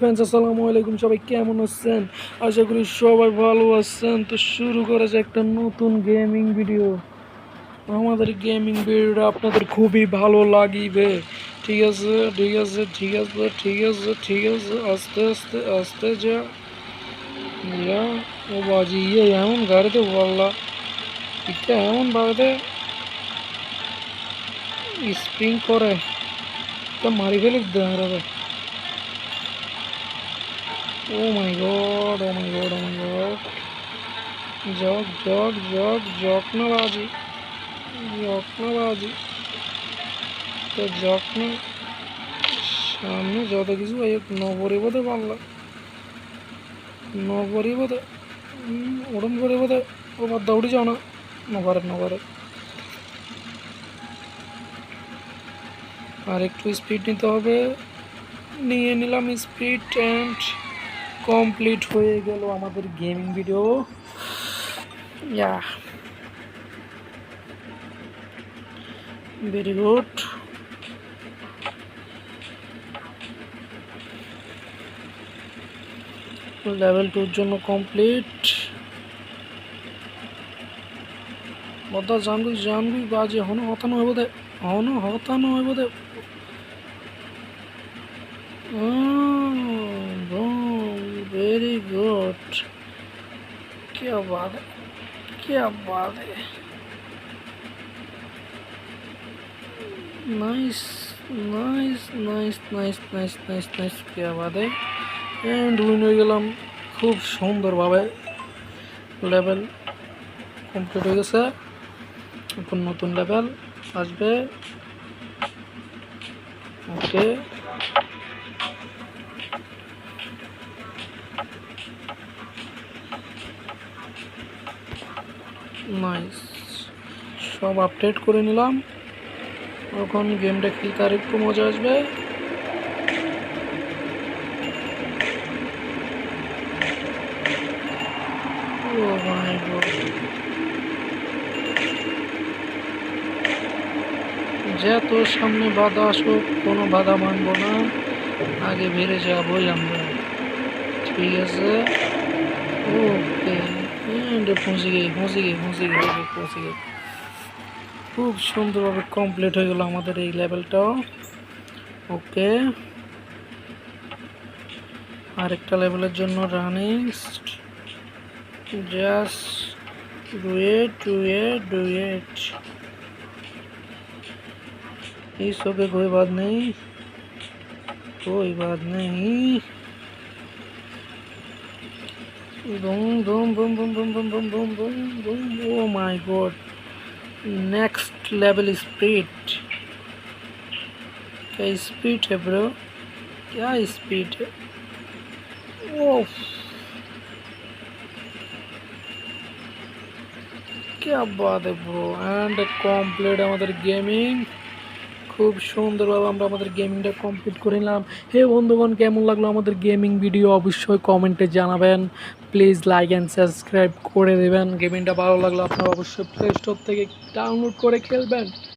Friends আসসালামু আলাইকুম। সবাই কেমন আছেন? আশা করি সবাই ভালো আছেন। তো শুরু করা যায় একটা নতুন গেমিং ভিডিও আমাদের গেমিং ভিডিওটা আপনাদের খুবই ভালো লাগিবে। ঠিক আছে? ঠিক আছে? ঠিক আছে? ঠিক আছে? ঠিক আছে? আস্তে আস্তে আস্তে যা। যা। ও বাজি ইয়ে এমন গাড়িতে বললা। এটা এমন বাড়িতে স্প্রিং করে। তা মারি ফেলে দাঁড়াবে ও my god oh my god oh my god jug জগ জগ জকনাবাজি জকনাবাজি তো যখন সামনে যত কিছু ভাই নগরে বোধে পারলাম। নগরে বোধে ওরম করে বোধে ওবার দৌড়ে যাও না নগরে নগরে। আর একটু স্পিড নিতে হবে। নিয়ে নিলাম স্পিড অ্যান্ড কমপ্লিট হয়ে গেল আমাদের gaming video yeah very good level টুর জন্য কমপ্লিট বদা জানবি জানবি, বাজে, হনো, হতানো হইব দে হনো, হতানো হইব দে वेरी गुड क्या बात है क्या बात है nice nice nice nice nice nice nice क्या बात है অ্যান্ড উইন হয়ে গেলাম খুব সুন্দরভাবে লেভেল কমপ্লিট হয়ে গেছে এখন নতুন লেভেল আসবে ওকে নাইস সব আপডেট করে নিলাম। এখন গেমটা খেলতে আর একটু মজা আসবে। ও মাই গড যে তোর সামনে বাধা আসুক, কোনো বাধা মানব না। আগে বেড়ে যাবই আমরা। ঠিক আছে? ওকে পৌঁছে গিয়ে পৌঁছে গিয়ে পৌঁছে গিয়ে পৌঁছে গিয়ে খুব সুন্দরভাবে কমপ্লিট হয়ে গেল আমাদের এই লেভেলটাও ওকে আরেকটা লেভেলের জন্য running just duet duet duet इस ओके कोई बात नहीं कोई बात नहीं boom boom boom boom boom boom boom boom boom boom oh my god next level speed क्या speed hai bro? Kya speed? है Kya क्या hai bro? And complete our gaming. খুব সুন্দরভাবে আমরা আমাদের গেমিংটা কমপ্লিট করে নিলাম। হে বন্ধুগণ, কেমন লাগল আমাদের গেমিং ভিডিও অবশ্যই কমেন্টে জানাবেন। প্লিজ লাইক অ্যান্ড সাবস্ক্রাইব করে দেবেন। গেমিংটা ভালো লাগল আপনারা অবশ্যই প্লে স্টোর থেকে ডাউনলোড করে খেলবেন।